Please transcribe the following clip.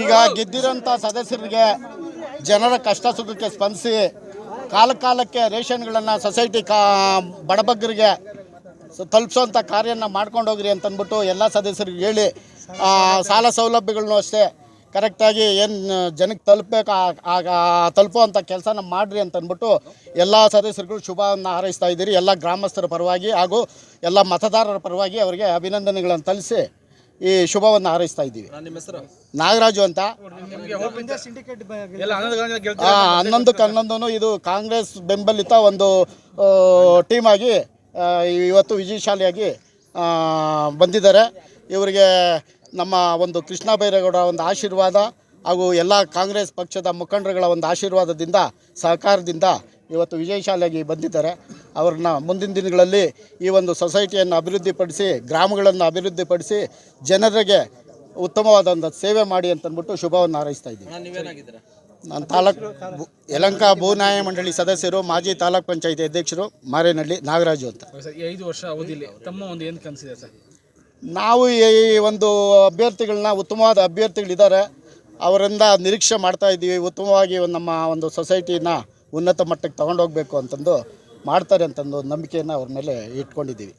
ಈಗ ಗೆದ್ದಿರೋಂಥ ಸದಸ್ಯರಿಗೆ ಜನರ ಕಷ್ಟ ಸುಖಕ್ಕೆ ಸ್ಪಂದಿಸಿ ಕಾಲ ಕಾಲಕ್ಕೆ ರೇಷನ್ಗಳನ್ನು ಸೊಸೈಟಿ ಕಾ ಬಡಬಗ್ಗರಿಗೆ ತಲುಪಿಸುವಂತ ಕಾರ್ಯನ ಮಾಡ್ಕೊಂಡು ಹೋಗ್ರಿ ಅಂತಂದ್ಬಿಟ್ಟು ಎಲ್ಲ ಸದಸ್ಯರಿಗೆ ಹೇಳಿ ಸಾಲ ಸೌಲಭ್ಯಗಳನ್ನೂ ಅಷ್ಟೇ ಕರೆಕ್ಟಾಗಿ ಏನು ಜನಕ್ಕೆ ತಲುಪಬೇಕು ತಲುಪುವಂಥ ಕೆಲಸನ ಮಾಡಿರಿ ಅಂತಂದ್ಬಿಟ್ಟು ಎಲ್ಲ ಸದಸ್ಯರುಗಳು ಶುಭವನ್ನು ಹಾರೈಸ್ತಾ ಇದ್ದೀರಿ. ಎಲ್ಲ ಗ್ರಾಮಸ್ಥರ ಪರವಾಗಿ ಹಾಗೂ ಎಲ್ಲ ಮತದಾರರ ಪರವಾಗಿ ಅವರಿಗೆ ಅಭಿನಂದನೆಗಳನ್ನು ತಲಿಸಿ ಈ ಶುಭವನ್ನು ಹಾರೈಸ್ತಾ ಇದ್ದೀವಿ. ನಿಮ್ಮ ಹೆಸರು? ನಾಗರಾಜು ಅಂತ. ನಿಮಗೆ ಹೋಪ್ ಇದೆ ಎಲ್ಲ ಹನ್ನೊಂದು ಗೆಲ್ತೀರಾ? ಆ, ಹನ್ನೊಂದಕ್ಕೆ ಹನ್ನೊಂದು ಇದು ಕಾಂಗ್ರೆಸ್ ಬೆಂಬಲಿತ ಒಂದು ಟೀಮ್ ಆಗಿ ಇವತ್ತು ವಿಜಯಶಾಲಿಯಾಗಿ ಬಂದಿದ್ದಾರೆ. ಇವರಿಗೆ ನಮ್ಮ ಒಂದು ಕೃಷ್ಣ ಬೈರೇಗೌಡ ಒಂದು ಆಶೀರ್ವಾದ ಹಾಗೂ ಎಲ್ಲ ಕಾಂಗ್ರೆಸ್ ಪಕ್ಷದ ಮುಖಂಡರುಗಳ ಒಂದು ಆಶೀರ್ವಾದದಿಂದ ಸಹಕಾರದಿಂದ ಇವತ್ತು ವಿಜಯಶಾಲಿಯಾಗಿ ಬಂದಿದ್ದಾರೆ. ಅವ್ರನ್ನ ಮುಂದಿನ ದಿನಗಳಲ್ಲಿ ಈ ಒಂದು ಸೊಸೈಟಿಯನ್ನು ಅಭಿವೃದ್ಧಿಪಡಿಸಿ ಗ್ರಾಮಗಳನ್ನು ಅಭಿವೃದ್ಧಿಪಡಿಸಿ ಜನರಿಗೆ ಉತ್ತಮವಾದಂಥ ಒಂದು ಸೇವೆ ಮಾಡಿ ಅಂತಂದ್ಬಿಟ್ಟು ಶುಭವನ್ನು ಹಾರೈಸ್ತಾ ಇದ್ದೀವಿ. ನಾನು ತಾಲೂಕು ಯಲಂಕ ಭೂ ನ್ಯಾಯ ಮಂಡಳಿ ಸದಸ್ಯರು ಮಾಜಿ ತಾಲೂಕ್ ಪಂಚಾಯತಿ ಅಧ್ಯಕ್ಷರು ಮಾರೇನಹಳ್ಳಿ ನಾಗರಾಜು ಅಂತ. ಐದು ವರ್ಷ ಅವಧಿಲಿ ತಮ್ಮ ಒಂದು ಏನು ಕನಸಿದೆ ಸರ್? ನಾವು ಈ ಒಂದು ಅಭ್ಯರ್ಥಿಗಳನ್ನ ಉತ್ತಮವಾದ ಅಭ್ಯರ್ಥಿಗಳಿದ್ದಾರೆ. ಅವರಿಂದ ನಿರೀಕ್ಷೆ ಮಾಡ್ತಾ ಇದ್ದೀವಿ. ಉತ್ತಮವಾಗಿ ನಮ್ಮ ಒಂದು ಸೊಸೈಟಿನ ಉನ್ನತ ಮಟ್ಟಕ್ಕೆ ತಗೊಂಡೋಗ್ಬೇಕು ಅಂತಂದು ಮಾಡ್ತಾರೆ ಅಂತಂದು ನಂಬಿಕೆಯನ್ನು ಅವ್ರ ಮೇಲೆ ಇಟ್ಕೊಂಡಿದ್ದೀವಿ.